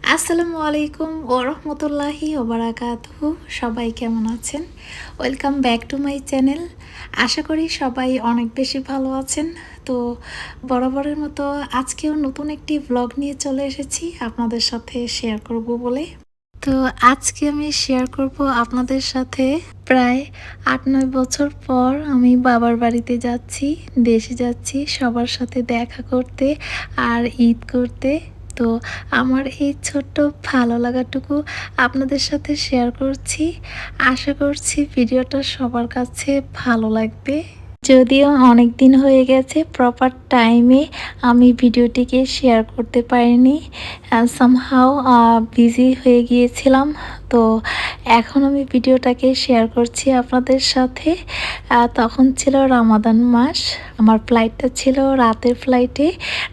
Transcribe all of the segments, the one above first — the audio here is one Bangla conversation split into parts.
আসসালামু আলাইকুম ও ওরহমতুল্লাহি ওবরাকাতুহু সবাই কেমন আছেন? Welcome back to my channel আশা করি সবাই অনেক বেশি ভালো আছেন। তো বরাবরের মতো আজকেও নতুন একটি ব্লগ নিয়ে চলে এসেছি। আপনাদের সাথে শেয়ার করব বলে। তো আজকে আমি শেয়ার করব আপনাদের সাথে। প্রায় আট নয় বছর পর আমি বাবার বাড়িতে যাচ্ছি, দেশে যাচ্ছি, সবার সাথে দেখা করতে আর ঈদ করতে। তো আমার এই ছোট্ট ভালো লাগাটুকু আপনাদের সাথে শেয়ার করছি। আশা করছি ভিডিওটা সবার কাছে ভালো লাগবে। যদিও অনেক দিন হয়ে গেছে প্রপার টাইমে আমি ভিডিওটিকে শেয়ার করতে পারিনি। সামহাও বিজি হয়ে গিয়েছিলাম। তো এখন আমি ভিডিওটাকে শেয়ার করছি আপনাদের সাথে। তখন ছিল রামাদান মাস, আমার ফ্লাইটটা ছিল রাতের ফ্লাইটে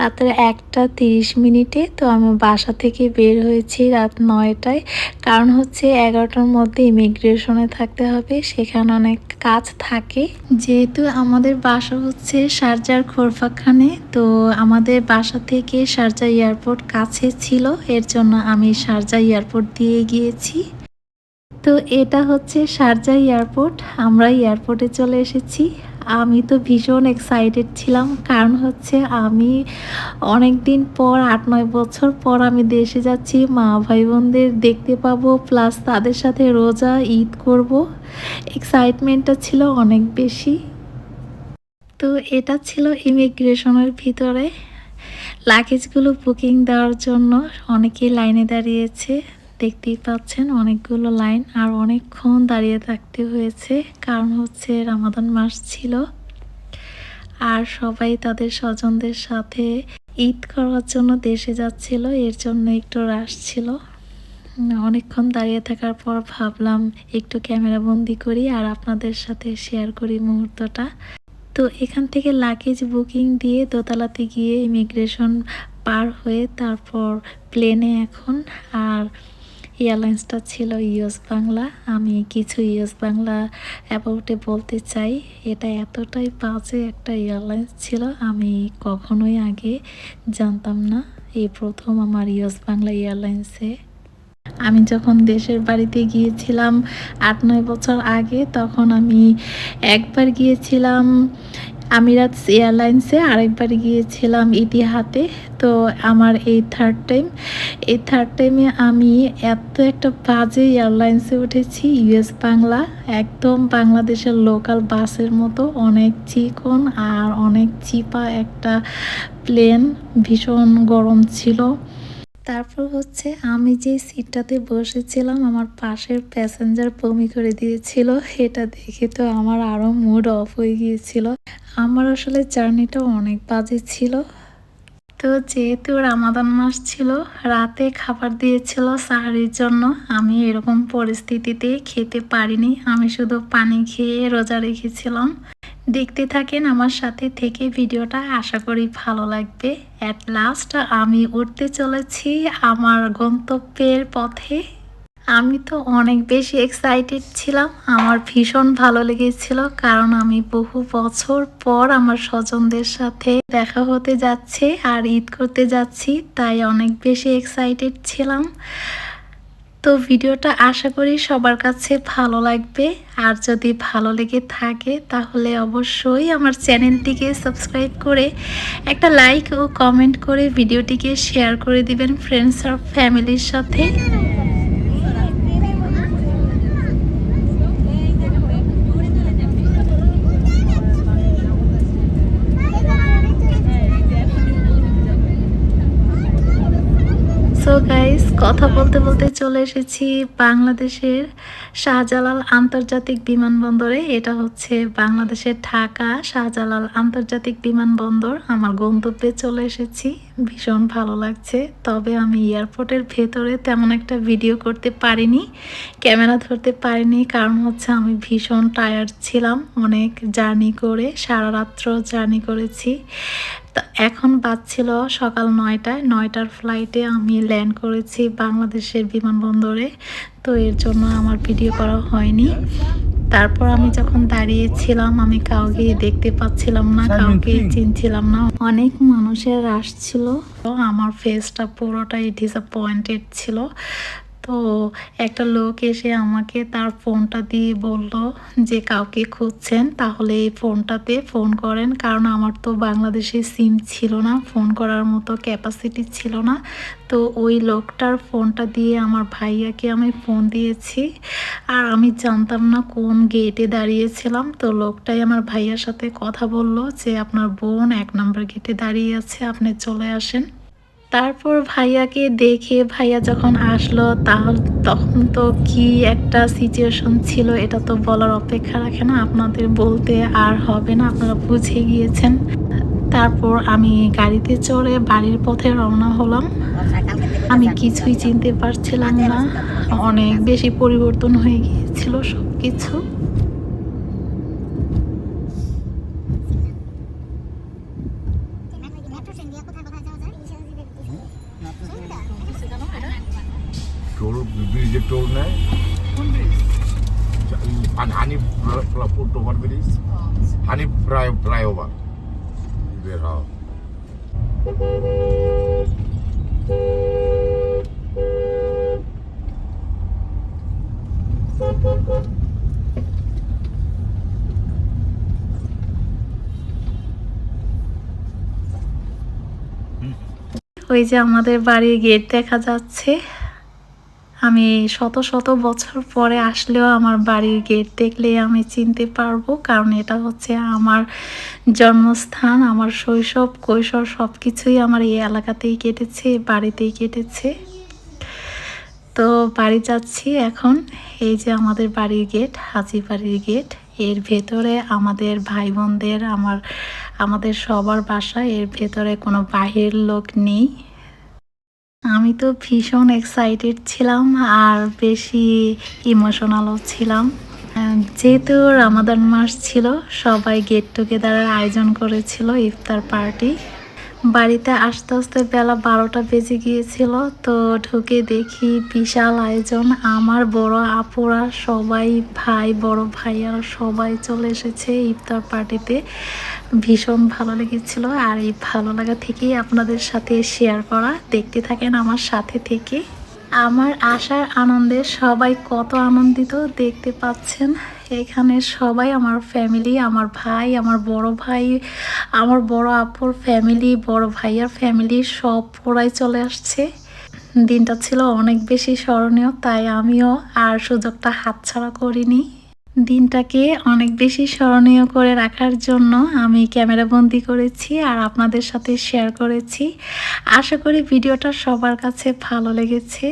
রাতের একটা তিরিশ মিনিটে। তো আমি বাসা থেকে বের হয়েছি রাত নয়টায়। কারণ হচ্ছে এগারোটার মধ্যে ইমিগ্রেশনে থাকতে হবে, সেখানে অনেক কাজ থাকে। যেহেতু আমাদের বাসা হচ্ছে শারজার খোরফাখানে, তো আমাদের বাসা থেকে শারজা এয়ারপোর্ট কাছে ছিল, এর জন্য আমি শারজা এয়ারপোর্ট দিয়ে গিয়েছি। তো এটা হচ্ছে শারজা এয়ারপোর্ট। আমরা এয়ারপোর্টে চলে এসেছি। আমি তো ভীষণ এক্সাইটেড ছিলাম, কারণ হচ্ছে আমি অনেক দিন পর, আট, নয় বছর পর আমি দেশে যাচ্ছি। মা ভাই বোনদের দেখতে পাবো প্লাস তাদের সাথে রোজা, ঈদ করব। এক্সাইটমেন্টটা ছিল অনেক বেশি। তো এটা ছিল ইমিগ্রেশনের ভিতরে। লাগেজগুলো বুকিং দেওয়ার জন্য অনেকেই লাইনে দাঁড়িয়েছে। দেখতেই পাচ্ছেন অনেকগুলো লাইন আর অনেকক্ষণ দাঁড়িয়ে থাকতে হয়েছে। কারণ হচ্ছে রামাদান মাস ছিল। আর সবাই তাদের স্বজনদের সাথে ঈদ করার জন্য দেশে যাচ্ছিল, এর জন্য একটু রাশ ছিল। অনেকক্ষণ দাঁড়িয়ে থাকার পর ভাবলাম একটু ক্যামেরা বন্দি করি আর আপনাদের সাথে শেয়ার করি মুহূর্তটা। তো এখান থেকে লাগেজ বুকিং দিয়ে দোতলাতে গিয়ে ইমিগ্রেশন পার হয়ে তারপর প্লেনে এখন। আর এয়ারলাইন্সটা ছিল ইউএস বাংলা। আমি কিছু ইউএস বাংলা অ্যাবাউটে বলতে চাই। এটা এতটাই বাজে একটা এয়ারলাইন্স ছিল, আমি কখনোই আগে জানতাম না এই প্রথম আমার ইউএস বাংলা এয়ারলাইন্সে। আমি যখন দেশের বাড়িতে গিয়েছিলাম আট নয় বছর আগে, তখন আমি একবার গিয়েছিলাম আমিরাত এয়ারলাইন্সে আরেকবার গিয়েছিলাম ইতিহাতে। তো আমার এই থার্ড টাইম এই থার্ড টাইমে আমি এত একটা বাজে এয়ারলাইন্সে উঠেছি ইউএস বাংলা, একদম বাংলাদেশের লোকাল বাসের মতো, অনেক চিকন আর অনেক চিপা একটা প্লেন ভীষণ গরম ছিল। তারপর হচ্ছে আমি যে সিটটাতে বসেছিলাম, আমার পাশের প্যাসেঞ্জার বমি করে দিয়েছিল। এটা দেখে তো আমার আরও মুড অফ হয়ে গিয়েছিল। আমার আসলে জার্নিটা অনেক বাজে ছিল। তো যেহেতু রামাদান মাস ছিল, রাতে খাবার দিয়েছিল সাহারির জন্য। আমি এরকম পরিস্থিতিতে খেতে পারিনি। আমি শুধু পানি খেয়ে রোজা রেখেছিলাম। দেখতে থাকেন আমার সাথে থেকে ভিডিওটা। আশা করি ভালো লাগবে। অ্যাট লাস্ট আমি উঠতে চলেছি আমার গন্তব্যের পথে। আমি তো অনেক বেশি এক্সাইটেড ছিলাম। আমার ভীষণ ভালো লেগেছিল কারণ আমি বহু বছর পর আমার স্বজনদের সাথে দেখা হতে যাচ্ছে আর ঈদ করতে যাচ্ছি, তাই অনেক বেশি এক্সাইটেড ছিলাম। তো ভিডিওটা আশা করি সবার কাছে ভালো লাগবে। আর যদি ভালো লেগে থাকে, তাহলে অবশ্যই আমার চ্যানেলটিকে সাবস্ক্রাইব করে একটা লাইক ও কমেন্ট করে ভিডিওটিকে শেয়ার করে দিবেন ফ্রেন্ডস আর ফ্যামিলির সাথে। সো গাইস কথা বলতে বলতে চলে এসেছি বাংলাদেশের শাহজালাল আন্তর্জাতিক বিমানবন্দরে। এটা হচ্ছে বাংলাদেশের ঢাকা শাহজালাল আন্তর্জাতিক বিমানবন্দর। আমার গন্তব্যে চলে এসেছি। ভীষণ ভালো লাগছে। তবে আমি এয়ারপোর্টের ভেতরে তেমন একটা ভিডিও করতে পারিনি, ক্যামেরা ধরতে পারিনি। কারণ হচ্ছে আমি ভীষণ টায়ার্ড ছিলাম। অনেক জার্নি করে, সারা রাত্র জার্নি করেছি। তো এখন বাজছিল সকাল নয়টায়। নয়টার ফ্লাইটে আমি ল্যান্ড করেছি বাংলাদেশের বিমানবন্দরে। তো এর জন্য আমার ভিডিও করা হয়নি। তারপর আমি যখন দাঁড়িয়েছিলাম আমি কাউকে দেখতে পাচ্ছিলাম না কাউকে চিনছিলাম না। অনেক মানুষের আসছিল তো আমার ফেসটা পুরোটাই ডিসঅ্যাপয়েন্টেড ছিল। তো একটা লোক এসে আমাকে তার ফোনটা দিয়ে বলল যে কাউকে খুঁজছেন, তাহলে এই ফোনটাতে ফোন করেন। কারণ আমার তো বাংলাদেশে সিম ছিল না, ফোন করার মতো ক্যাপাসিটি ছিল না। তো ওই লোকটার ফোনটা দিয়ে আমার ভাইয়াকে আমি ফোন দিয়েছি। আর আমি জানতাম না কোন গেটে দাঁড়িয়েছিলাম। তো লোকটাই আমার ভাইয়ার সাথে কথা বলল যে, আপনার বোন এক নম্বর গেটে দাঁড়িয়ে আছে, আপনি চলে আসেন। তারপর ভাইয়াকে দেখে ভাইয়া যখন আসলো, তাহলে তখন তো কি একটা সিচুয়েশন ছিল এটা তো বলার অপেক্ষা রাখে না। আপনাদের বলতে আর হবে না, আপনারা বুঝে গিয়েছেন। তারপর আমি গাড়িতে চড়ে বাড়ির পথে রওনা হলাম। আমি কিছুই চিনতে পারছিলাম না, অনেক বেশি পরিবর্তন হয়ে গিয়েছিল সব কিছু টোল নেয় আচ্ছা, হানি ফুট ওভার ব্রিজ হানি ফ্লাই ফ্লাইওভার বের হও। ওই যে আমাদের বাড়ির গেট দেখা যাচ্ছে। আমি শত শত বছর পরে আসলেও আমার বাড়ির গেট দেখলে আমি চিনতে পারব, কারণ এটা হচ্ছে আমার জন্মস্থান, আমার শৈশব, কৈশোর সব কিছুই আমার এই এলাকাতেই কেটেছে, বাড়িতেই কেটেছে। তো বাড়ি যাচ্ছি এখন, এই যে আমাদের বাড়ির গেট হাজি বাড়ির গেট, এর ভেতরে আমাদের ভাই বোনদের আমার, আমাদের সবার বাসা, এর ভেতরে কোনো বাহির লোক নেই। আমি তো ভীষণ এক্সাইটেড ছিলাম আর বেশি ইমোশনালও ছিলাম। যেহেতু রামাদান মাস ছিল, সবাই গেট টুগেদারের আয়োজন করেছিল ইফতার পার্টি বাড়িতে আস্তে আস্তে বেলা বারোটা বেজে গিয়েছিল, তো ঢুকে দেখি বিশাল আয়োজন। আমার বড় আপুরা সবাই, ভাই, বড় ভাইয়ারা সবাই চলে এসেছে ইফতার পার্টিতে। ভীষণ ভালো লেগেছিল আর এই ভালো লাগা থেকেই আপনাদের সাথে শেয়ার করা। দেখতে থাকেন আমার সাথে থেকে। আমার আসার আনন্দে সবাই কত আনন্দিত দেখতে পাচ্ছেন। এখানে সবাই, আমার ফ্যামিলি আমার ভাই, আমার বড় ভাই, আমার বড় আপুর ফ্যামিলি বড় ভাইয়ার ফ্যামিলি সব ওরাই চলে আসছে। দিনটা ছিল অনেক বেশি স্মরণীয়, তাই আমিও আর সুযোগটা হাতছাড়া করিনি। দিনটাকে অনেক বেশি স্মরণীয় করে রাখার জন্য আমি ক্যামেরা বন্দি করেছি আর আপনাদের সাথে শেয়ার করেছি। আশা করি ভিডিওটা সবার কাছে ভালো লেগেছে।